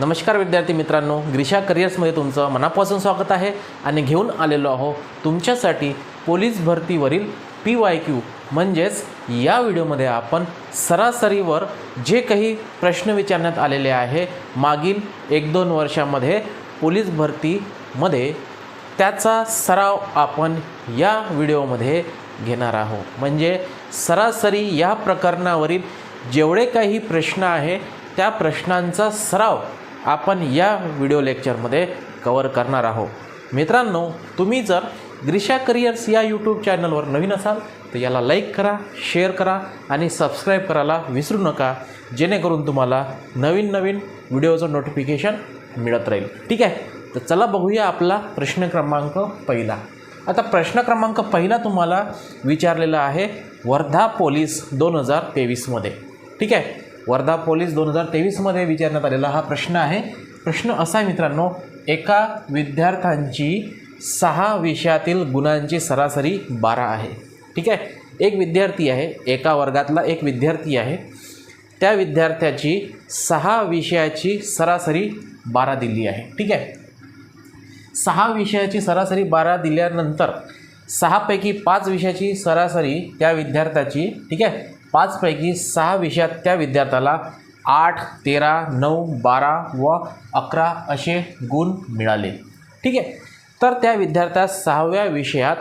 नमस्कार विद्यार्थी मित्रांनो ग्रीषा करिअर्समध्ये तुमचं मनापासून स्वागत आहे आणि घेऊन आलेलो आहो तुमच्यासाठी पोलीस भरतीवरील पी वाय क्यू म्हणजेच या व्हिडिओमध्ये आपण सरासरीवर जे काही प्रश्न विचारण्यात आलेले आहे मागील एक दोन वर्षामध्ये पोलीस भरतीमध्ये त्याचा सराव आपण या व्हिडिओमध्ये घेणार आहोत. म्हणजे सरासरी या प्रकरणावरील जेवढे काही प्रश्न आहे त्या प्रश्नांचा सराव आपण या व्हिडिओ लेक्चरमध्ये कवर करणार आहोत. मित्रांनो तुम्ही जर ग्रीषा करिअर्स या यूट्यूब चॅनलवर नवीन असाल तर याला लाईक करा शेअर करा आणि सबस्क्राईब करायला विसरू नका. जेणेकरून तुम्हाला नवीन नवीन व्हिडिओचं नोटिफिकेशन मिळत राहील. ठीक आहे? तर चला बघूया आपला प्रश्न क्रमांक पहिला. आता प्रश्न क्रमांक पहिला तुम्हाला विचारलेला आहे वर्धा पोलीस दोन हजार तेवीसमध्ये ठीक आहे? वर्धा पोलीस दोन हजार तेवीसमध्ये विचारण्यात आलेला हा प्रश्न आहे. प्रश्न असा आहे मित्रांनो एका विद्यार्थ्यांची सहा विषयातील गुणांची सरासरी बारा आहे. ठीक आहे? एक विद्यार्थी आहे एका वर्गातला एक विद्यार्थी आहे. त्या विद्यार्थ्याची सहा विषयाची सरासरी बारा दिली आहे. ठीक आहे? सहा विषयाची सरासरी बारा दिल्यानंतर सहापैकी पाच विषयाची सरासरी त्या विद्यार्थ्याची ठीक आहे? पाचपैकी सहा विषयात त्या विद्यार्थ्याला आठ तेरा नऊ बारा व अकरा असे गुण मिळाले. ठीक आहे? तर त्या विद्यार्थ्यास सहाव्या विषयात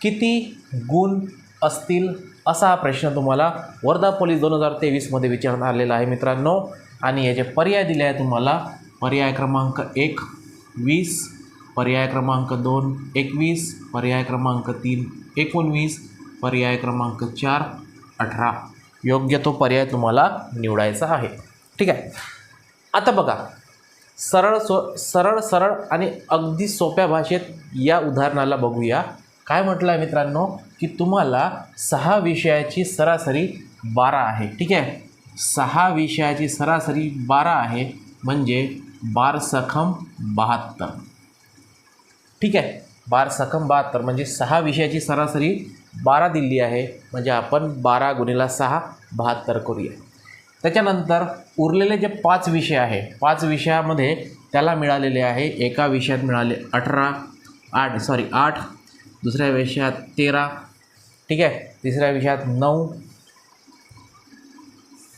किती गुण असतील असा हा प्रश्न तुम्हाला वर्धा पोलीस दोन हजार तेवीसमध्ये विचारण्यात आलेला आहे मित्रांनो. आणि याचे पर्याय दिले आहे तुम्हाला. पर्याय क्रमांक एक वीस. पर्याय क्रमांक दोन एकवीस. पर्याय क्रमांक तीन एकोणवीस. पर्याय क्रमांक चार अठरा. योग्य तो पर्याय तुम्हाला निवडायचा आहे. ठीक आहे? आता बघा. सरळ सो सरळ सरळ आणि अगदी सोप्या भाषेत या उदाहरणाला बघूया. काय म्हटलं आहे मित्रांनो? की तुम्हाला सहा विषयाची सरासरी बारा आहे. ठीक आहे? सहा विषयाची सरासरी बारा आहे. म्हणजे बार सखम बहात्तर. ठीक आहे? बार सखम बहात्तर. म्हणजे सहा विषयाची सरासरी बारा दिली आहे म्हणजे आपण बारा गुणिला सहा बहात्तर करूया. त्याच्यानंतर उरलेले जे पाच विषय आहे पाच विषयामध्ये त्याला मिळालेले आहे एका विषयात मिळाले अठरा आठ सॉरी आठ दुसऱ्या विषयात तेरा ठीक आहे? तिसऱ्या विषयात नऊ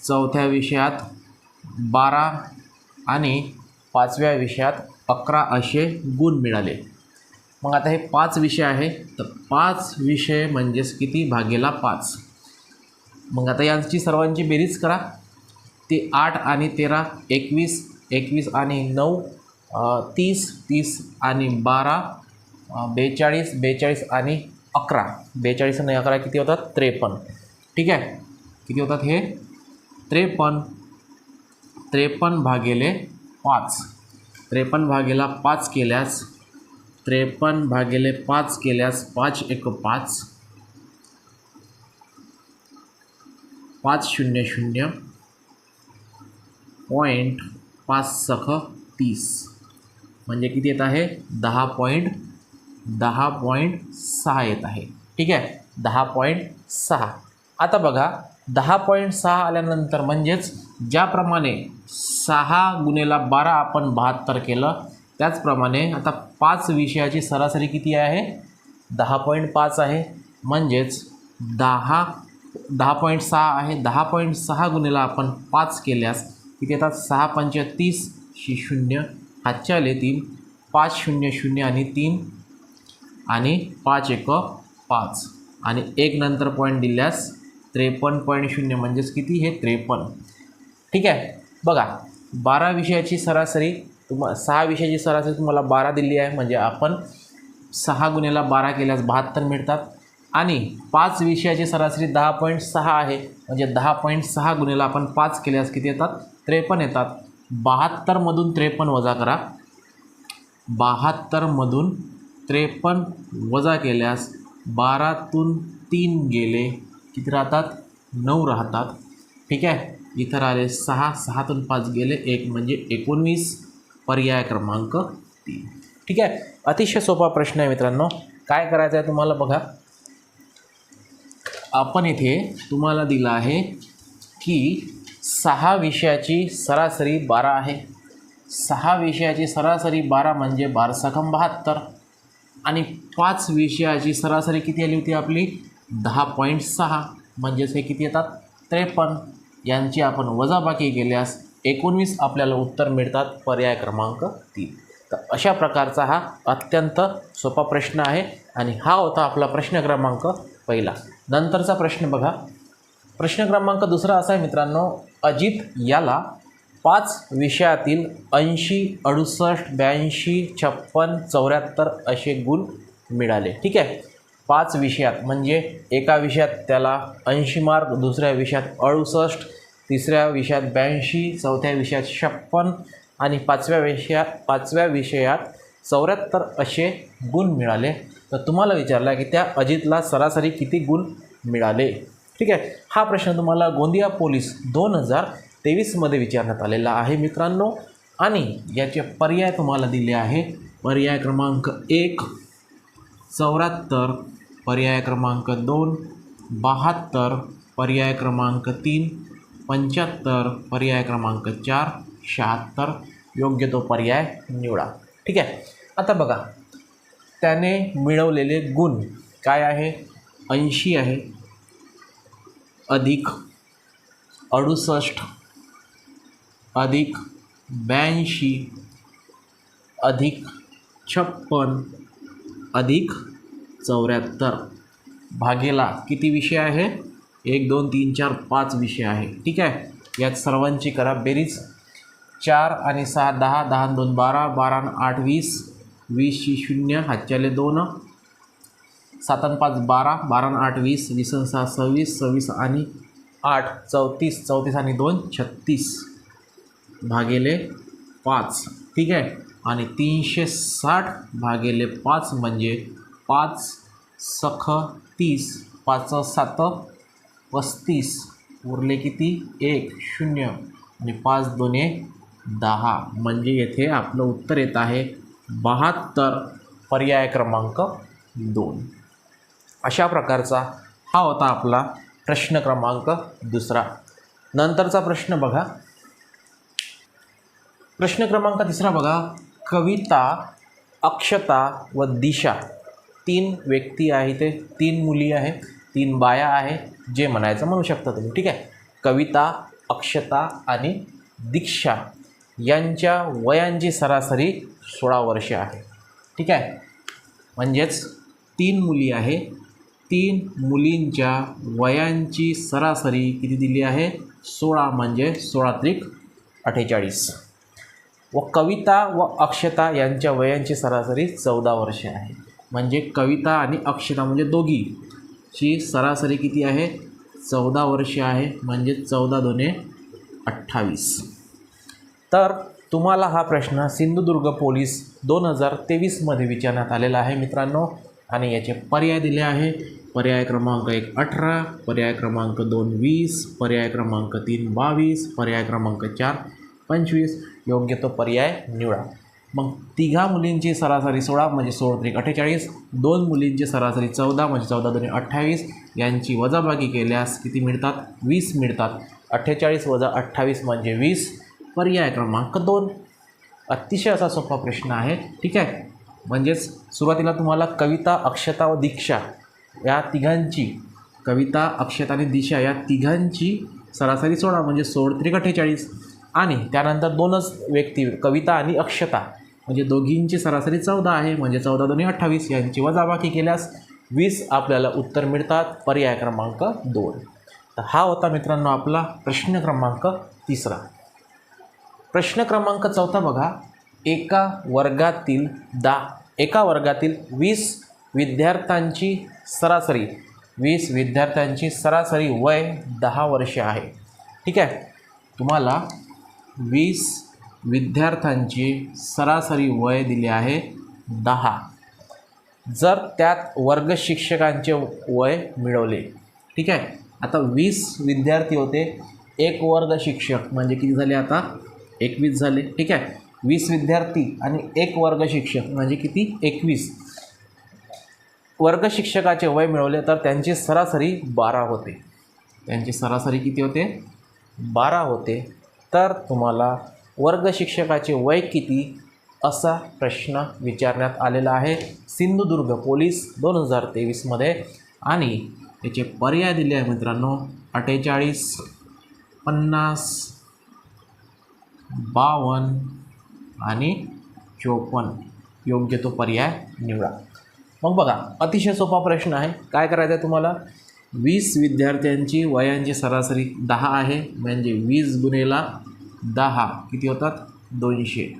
चौथ्या विषयात बारा आणि पाचव्या विषयात अकरा असे गुण मिळाले. मग आता हे पाच विषय आहे. तर पाच विषय म्हणजेच किती भागेला पाच? मग आता यांची सर्वांची बेरीज करा. ते आठ आणि तेरा एकवीस एकवीस आणि नऊ तीस तीस आणि बारा बेचाळीस बेचाळीस आणि अकरा. बेचाळीस आणि अकरा किती होतात? त्रेपन्न. ठीक आहे? किती होतात हे? त्रेपन्न. त्रेपन्न भागेले पाच. त्रेपन्न भागेला पाच केल्यास त्रेपन्न भागिले पाच केल्यास पाच एक पाच. पाच शून्य शून्य. पॉईंट पाच सख तीस. म्हणजे किती येत आहे? दहा पॉईंट दहा पॉईंट सहा येत आहे. ठीक आहे? दहा पॉईंट सहा. आता बघा दहा पॉईंट सहा आल्यानंतर म्हणजेच ज्याप्रमाणे सहा गुणेला बारा आपण बहात्तर केलं त्याचप्रमाणे आता पाच विषयाची सरासरी किती आहे? दहा पॉईंट पाच आहे. म्हणजेच दहा दहा पॉईंट सहा आहे. दहा पॉईंट सहा गुणेला आपण पाच केल्यास तिथे येतात? सहा पंचतीस शी शून्य. हातच्या आले तीन पाच शून्य शून्य आणि तीन आणि पाच एक पाच. आणि एक नंतर पॉईंट दिल्यास त्रेपन्न पॉईंट शून्य म्हणजेच किती? हे त्रेपन्न. ठीक आहे? बघा बारा विषयाची सरासरी तुम्हा सहा विषयाची सरासरी तुम्हाला बारा दिली आहे. म्हणजे आपण सहा गुन्ह्याला बारा केल्यास बहात्तर मिळतात. आणि पाच विषयाची सरासरी दहा पॉईंट सहा आहे. म्हणजे दहा पॉईंट सहा गुन्ह्याला आपण पाच केल्यास किती येतात? त्रेपन्न येतात. बहात्तरमधून त्रेपन्न वजा करा. बहात्तरमधून त्रेपन्न वजा केल्यास बारातून तीन गेले किती राहतात? नऊ राहतात. ठीक आहे? इथं राहिले सहा. सहातून पाच गेले एक म्हणजे एकोणवीस. पर्याय क्रमांक तीन. ठीक आहे? अतिशय सोपा प्रश्न आहे मित्रांनो. काय करायचं आहे तुम्हाला बघा? आपण इथे तुम्हाला दिलं आहे की सहा विषयाची सरासरी बारा आहे. सहा विषयाची सरासरी बारा म्हणजे बारसाखम बहात्तर. आणि पाच विषयाची सरासरी किती आली होती आपली? दहा पॉईंट सहा. म्हणजेच हे किती येतात? त्रेपन्न. यांची आपण वजाबाकी केल्यास एकोणवीस आपल्याला उत्तर मिळतात पर्याय क्रमांक तीन. तर अशा प्रकारचा हा अत्यंत सोपा प्रश्न आहे आणि हा होता आपला प्रश्न क्रमांक पहिला. नंतरचा प्रश्न बघा. प्रश्न क्रमांक दुसरा असा आहे मित्रांनो अजित याला पाच विषयातील ऐंशी अडुसष्ट ब्याऐंशी छप्पन चौऱ्याहत्तर असे गुण मिळाले. ठीक आहे? पाच विषयात म्हणजे एका विषयात त्याला ऐंशी मार्क दुसऱ्या विषयात अडुसष्ट तिसऱ्या विषयात ब्याऐंशी चौथ्या विषयात छप्पन आणि पाचव्या विषयात पाचव्या विषयात चौऱ्याहत्तर असे गुण मिळाले. तर तुम्हाला विचारला की त्या अजितला सरासरी किती गुण मिळाले? ठीक आहे. हा प्रश्न तुम्हाला गोंदिया पोलीस दोन हजार तेवीसमध्ये विचारण्यात आलेला आहे मित्रांनो. आणि याचे पर्याय तुम्हाला दिले आहे. पर्याय क्रमांक एक चौऱ्याहत्तर पर्याय क्रमांक दोन बहात्तर पर्याय क्रमांक तीन पंच्याहत्तर पर्याय क्रमांक चार शहात्तर योग्य तो पर्याय निवडा. ठीक आहे? आता बघा त्याने मिळवलेले गुण काय आहे? ऐंशी आहे अधिक अडुसष्ट अधिक ब्याऐंशी अधिक छप्पन अधिक चौऱ्याहत्तर. भागेला किती विषय आहे? एक दोन तीन चार पाच विषय आहे. ठीक आहे? यात सर्वांची करा बेरीज. चार आणि सहा दहा दहा दोन बारा बारा आठ वीस वीसची शून्य हातच्याले दोन सात आणि पाच बारा बारा आठ वीस वीस आणि सहा सव्वीस सव्वीस आणि आठ चौतीस चौतीस आणि दोन छत्तीस भागेले पाच. ठीक आहे? आणि तीनशे साठ भागेले पाच म्हणजे पाच सख तीस पाच सात पस्तीस उरले किती? एक शून्य. आणि पाच दोने दहा. म्हणजे येथे आपलं उत्तर येत आहे बहात्तर. पर्याय क्रमांक दोन. अशा प्रकारचा हा होता आपला प्रश्न क्रमांक दुसरा. नंतरचा प्रश्न बघा. प्रश्न क्रमांक तिसरा बघा. कविता अक्षता व दिशा. तीन व्यक्ती आहे ते तीन मुली आहेत. तीन बाया आहे जे म्हणायचं म्हणू शकता तुम्ही. ठीक आहे? कविता अक्षता आणि दीक्षा यांच्या वयांची सरासरी सोळा वर्षे आहे. ठीक आहे? म्हणजेच तीन मुली आहे. तीन मुलींच्या वयांची सरासरी किती दिली आहे? सोळा म्हणजे सोळा त्रिक अठ्ठेचाळीस. व कविता व अक्षता यांच्या वयांची सरासरी चौदा वर्षे आहे. म्हणजे कविता आणि अक्षता म्हणजे दोघी. ची सरासरी किती आहे? चौदा वर्षे आहे म्हणजे चौदा दोने अठ्ठावीस. तर तुम्हाला हा प्रश्न सिंधुदुर्ग पोलीस दोन हजार तेवीसमध्ये विचारण्यात आलेला आहे मित्रांनो. आणि याचे पर्याय दिले आहे. पर्याय क्रमांक एक अठरा पर्याय क्रमांक दोन वीस पर्याय क्रमांक तीन बावीस पर्याय क्रमांक चार पंचवीस. योग्य तो पर्याय निवडा. मग तिघा मुलींची सरासरी सोळा म्हणजे सोळा त्रिक अठ्ठेचाळीस दोन मुलींची सरासरी चौदा म्हणजे चौदा दोन्ही अठ्ठावीस. यांची वजाबाकी केल्यास किती मिळतात? वीस मिळतात. अठ्ठेचाळीस वजा अठ्ठावीस म्हणजे वीस. पर्याय क्रमांक दोन. अतिशय असा सोपा प्रश्न आहे. ठीक आहे? म्हणजेच सुरुवातीला तुम्हाला कविता अक्षता व दीक्षा या तिघांची कविता अक्षता आणि दिशा या तिघांची सरासरी सोळा म्हणजे सोळ त्रिक अठ्ठेचाळीस. आणि त्यानंतर दोनच व्यक्ती कविता आणि अक्षता. म्हणजे दोघींची सरासरी चौदा आहे म्हणजे चौदा दोन्ही अठ्ठावीस यांची वजाबाकी केल्यास वीस आपल्याला उत्तर मिळतात पर्याय क्रमांक दोन. तर हा होता मित्रांनो आपला प्रश्न क्रमांक तिसरा. प्रश्न क्रमांक चौथा बघा. एका वर्गातील दा एका वर्गातील वीस विद्यार्थ्यांची सरासरी वीस विद्यार्थ्यांची सरासरी वय दहा वर्षे आहे. ठीक आहे? तुम्हाला वीस विद्यार्थ्यांची सरासरी वय दिले आहे दहा. जर त्यात वर्ग शिक्षकांचे वय मिळवले ठीक आहे? आता वीस विद्यार्थी होते एक वर्ग शिक्षक म्हणजे किती झाले आता? एकवीस झाले ठीक आहे? वीस विद्यार्थी आणि एक वर्ग शिक्षक म्हणजे किती? एकवीस. वर्ग शिक्षकाचे वय मिळवले तर त्यांची सरासरी बारा होते. त्यांची सरासरी किती होते? बारा होते. तर तुम्हाला वर्ग शिक्षकाचे वय किती असा प्रश्न विचारण्यात आलेला आहे. सिंधुदुर्ग पोलीस दोन हजार तेवीसमध्ये आणि याचे पर्याय दिले आहे मित्रांनो. अठ्ठेचाळीस पन्नास बावन्न आणि चोपन्न. योग्य तो पर्याय निवडा. मग बघा अतिशय सोपा प्रश्न आहे. काय करायचं आहे तुम्हाला? वीस विद्यार्थ्यांची वयांची सरासरी दहा आहे. म्हणजे वीस गुणेला दहा. किती होतात? दोनशे.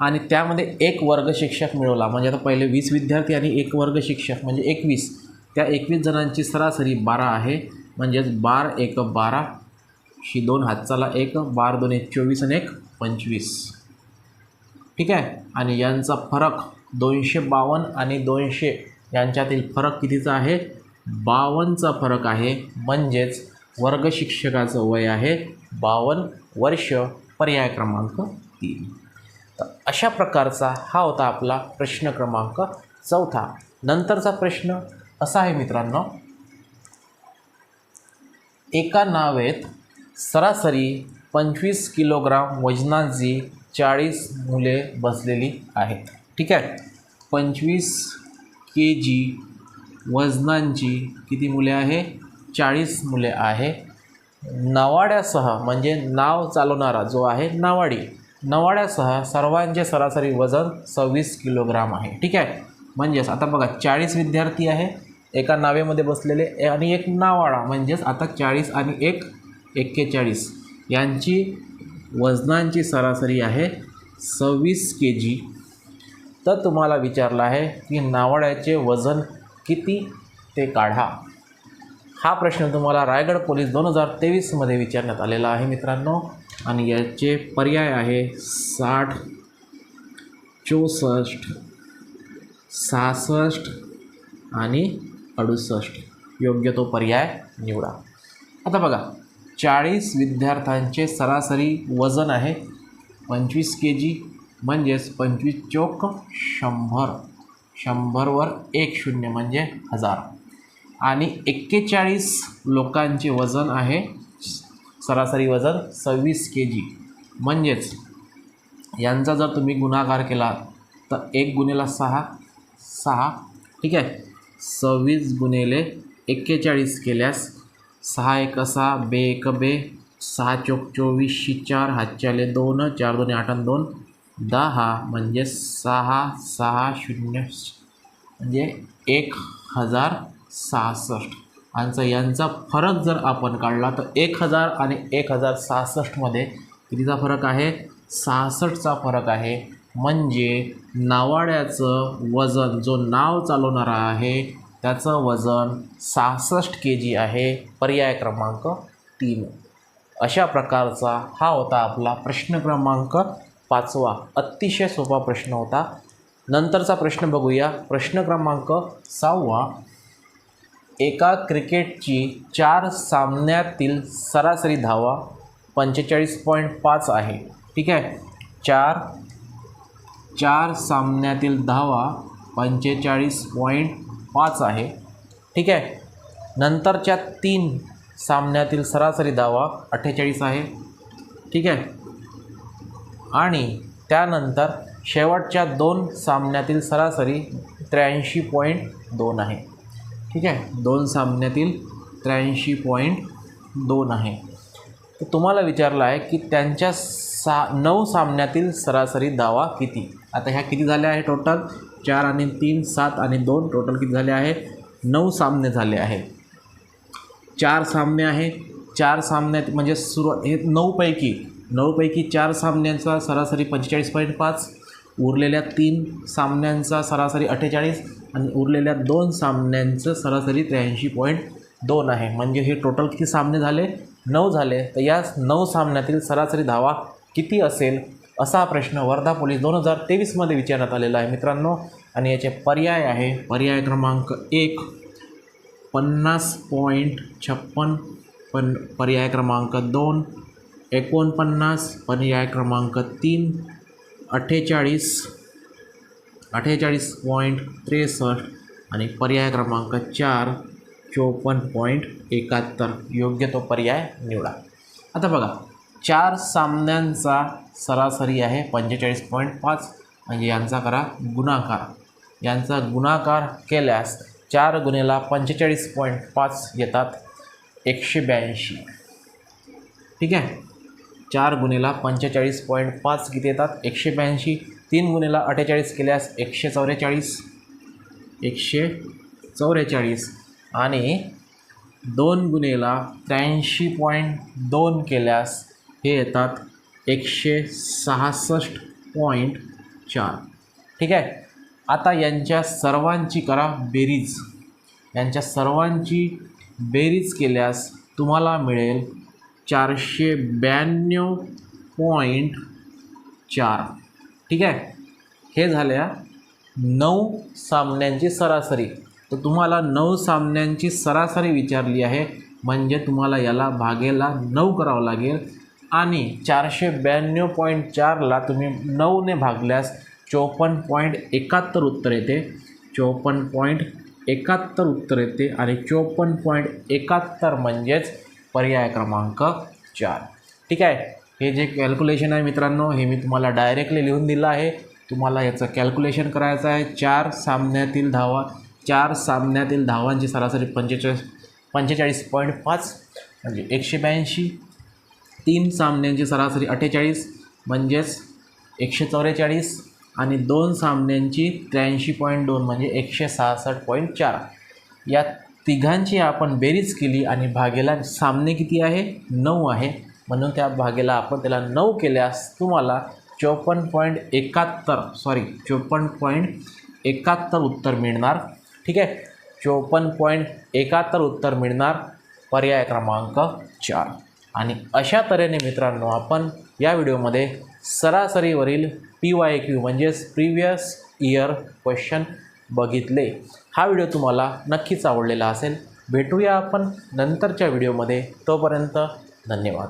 आणि त्यामध्ये एक वर्ग शिक्षक मिळवला. म्हणजे आता पहिले वीस विद्यार्थी आणि एक वर्ग शिक्षक म्हणजे एकवीस. त्या एकवीस जणांची सरासरी बारा आहे. म्हणजेच बार एक बारा शी दोन हातचाला एक बार दोन एक चोवीस आणि एक पंचवीस. ठीक आहे? आणि यांचा फरक दोनशे बावन्न आणि दोनशे यांच्यातील फरक कितीचा आहे? बावन्नचा फरक आहे. म्हणजेच वर्ग शिक्षकाचं वय आहे बावन्न वर्ष पर्याय क्रमांक तीन. तर अशा प्रकारचा हा होता आपला प्रश्न क्रमांक चौथा. नंतरचा प्रश्न असा आहे मित्रांनो एका नावेत सरासरी पंचवीस किलोग्राम वजनाची चाळीस मुले बसलेली आहेत. ठीक आहे? पंचवीस के जी वजनांची किती मुले आहे? चाळीस मुले आहे. नवाड्यासह म्हणजे नाव चालवणारा जो आहे नावाडी नवाड्यासह सर्वांचे सरासरी वजन सव्वीस किलोग्राम आहे. ठीक आहे? म्हणजेच आता बघा चाळीस विद्यार्थी आहे एका नावेमध्ये बसलेले ए- आणि एक नावाडा म्हणजेच आता चाळीस आणि एक एक्केचाळीस. यांची वजनांची सरासरी आहे सव्वीस के जी तर तुम्हाला विचारलं आहे की नावाड्याचे वजन किती? ते काढा. हा प्रश्न तुम्हाला रायगड पोलीस दोन हजार तेवीसमध्ये विचारण्यात आलेला आहे मित्रांनो. आणि याचे पर्याय आहे साठ चौसष्ट सहासष्ट आणि अडुसष्ट. योग्य तो पर्याय निवडा. आता बघा चाळीस विद्यार्थ्यांचे सरासरी वजन आहे पंचवीस के जी म्हणजेच पंचवीस चौक शंभर. शंभरवर एक शून्य म्हणजे हजार. आणि एक्केचाळीस लोकांचे वजन आहे. सरासरी वजन सव्वीस के जी म्हणजेच यांचा जर तुम्ही गुणाकार केला तर एक गुणेला सहा सहा ठीक आहे? सव्वीस गुन्हेले एक्केचाळीस केल्यास सहा एक सहा बे एक बे सहा चोक चोवीसशे चार हातच्याले दोन चार दोन आठ आणि दोन दहा म्हणजे सहा सहा शून्य म्हणजे एक हजार सहासष्ट. आणि यांचा फरक जर आपण काढला तर एक हजार आणि एक हजार सहासष्टमध्ये कितीचा फरक आहे? सहासष्टचा फरक आहे. म्हणजे नावाड्याचं वजन जो नाव चालवणारा आहे त्याचं वजन सहासष्ट के जी आहे पर्याय क्रमांक तीन. अशा प्रकारचा हा होता आपला प्रश्न क्रमांक पाचवा. अतिशय सोपा प्रश्न होता. नंतरचा प्रश्न बघूया. प्रश्न क्रमांक सहावा. एका क्रिकेटची चार सामन्यातील सरासरी धावा पंचेचाळीस पॉईंट पाच आहे. ठीक आहे? चार चार सामन्यातील धावा पंचेचाळीस पॉईंट पाच आहे. ठीक आहे? नंतरच्या तीन सामन्यातील सरासरी धावा अठ्ठेचाळीस आहे. ठीक आहे? आणि त्यानंतर शेवटच्या दोन सामन्यातील सरासरी त्र्याऐंशी पॉईंट दोन आहे. ठीक आहे? दोन सामन्यातील त्र्याऐंशी पॉईंट दोन आहे. तर तुम्हाला विचारलं आहे की त्यांच्या सा नऊ सामन्यातील सरासरी धावा किती? आता ह्या किती झाल्या आहे टोटल चार आणि तीन सात आणि दोन टोटल किती झाले आहे? नऊ सामने झाले आहे. चार सामने आहे. चार सामन्यात म्हणजे सुरुवात हे नऊपैकी नऊपैकी चार सामन्यांचा सरासरी पंचेचाळीस पॉईंट पाच उरलेल्या तीन सामन्यांचा सरासरी अठ्ठेचाळीस आणि उरलेल्या दोन सामन्यांचं सरासरी त्र्याऐंशी पॉईंट दोन आहे. म्हणजे हे टोटल किती सामने झाले? नऊ झाले. तर या नऊ सामन्यातील सरासरी धावा किती असेल? असा प्रश्न वर्धा पोलीस दोन हजार तेवीसमध्ये विचारण्यात आलेला आहे मित्रांनो. आणि याचे पर्याय आहे. पर्याय क्रमांक एक पन्नास पॉईंट छप्पन पण पर्याय क्रमांक दोन एकोणपन्नास पर्याय क्रमांक तीन अठ्ठेचाळीस अठ्ठेचाळीस पॉईंट त्रेसष्ट आणि पर्याय क्रमांक चार चोपन्न पॉईंट एकाहत्तर. योग्य तो पर्याय निवडा. आता बघा चार सामन्यांचा सरासरी आहे पंचेचाळीस पॉईंट पाच. म्हणजे यांचा करा गुणाकार. यांचा गुणाकार केल्यास चार गुन्हेला पंचेचाळीस पॉईंट पाच येतात एकशे ब्याऐंशी. ठीक आहे? चार गुन्हेला पंचेचाळीस पॉईंट पाच किती येतात. एकशे ब्याऐंशी तीन गुन्हेला अठ्ठेचाळीस केल्यास एकशे चौवेचाळीस एकशे चौवेचाळीस आणि दोन गुन्हेला त्र्याऐंशी पॉईंट दोन केल्यास हे येतात एकशे सहासष्ट पॉईंट चार. ठीक आहे? आता यांच्या सर्वांची करा बेरीज. यांच्या सर्वांची बेरीज केल्यास तुम्हाला मिळेल चारशे ब्याण्णव पॉईंट चार. ठीक आहे? हे झाल्या नऊ सामन्यांची सरासरी. तर तुम्हाला नऊ सामन्यांची सरासरी विचारली आहे. म्हणजे तुम्हाला याला भागेला नऊ करावं लागेल. आणि चारशे ब्याण्णव पॉईंट चारला तुम्ही नऊने भागल्यास चोपन्न पॉईंट एकाहत्तर उत्तर येते. चोपन्न पॉईंट एकाहत्तर उत्तर येते आणि चोपन्न पॉईंट एकाहत्तर म्हणजेच पर्याय क्रमांक चार. ठीक आहे? हे जे कॅल्क्युलेशन आहे मित्रांनो हे मी तुम्हाला डायरेक्टली लिहून दिलं आहे. तुम्हाला याचं कॅल्क्युलेशन करायचं आहे. चार सामन्यातील धावा चार सामन्यातील धावांची सरासरी पंचेचाळीस पंचेचाळीस पॉईंट पाच म्हणजे एकशे ब्याऐंशी. तीन सामन्यांची सरासरी अठ्ठेचाळीस म्हणजेच एकशे चौवेचाळीस आणि दोन सामन्यांची त्र्याऐंशी पॉईंट दोन म्हणजे एकशे सहासष्ट पॉईंट चार. या तिघांची आपण बेरीज केली आणि भागेला सामने किती आहे? नऊ आहे. म्हणून त्या भागेला आपण त्याला नऊ केल्यास तुम्हाला चोपन्न पॉईंट एकाहत्तर सॉरी चोपन्न पॉईंट एकाहत्तर उत्तर मिळणार. ठीक आहे? चोपन्न पॉईंट एकाहत्तर उत्तर मिळणार. पर्याय क्रमांक चार. आणि अशा तऱ्हेने मित्रांनो आपण या व्हिडिओमध्ये सरासरीवरील पी वाय क्यू म्हणजेच प्रिव्हियस इयर क्वेश्चन बघितले. हा व्हिडिओ तुम्हाला नक्कीच आवडलेला असेल. भेटूया आपण नंतरच्या व्हिडिओमध्ये. तोपर्यंत धन्यवाद.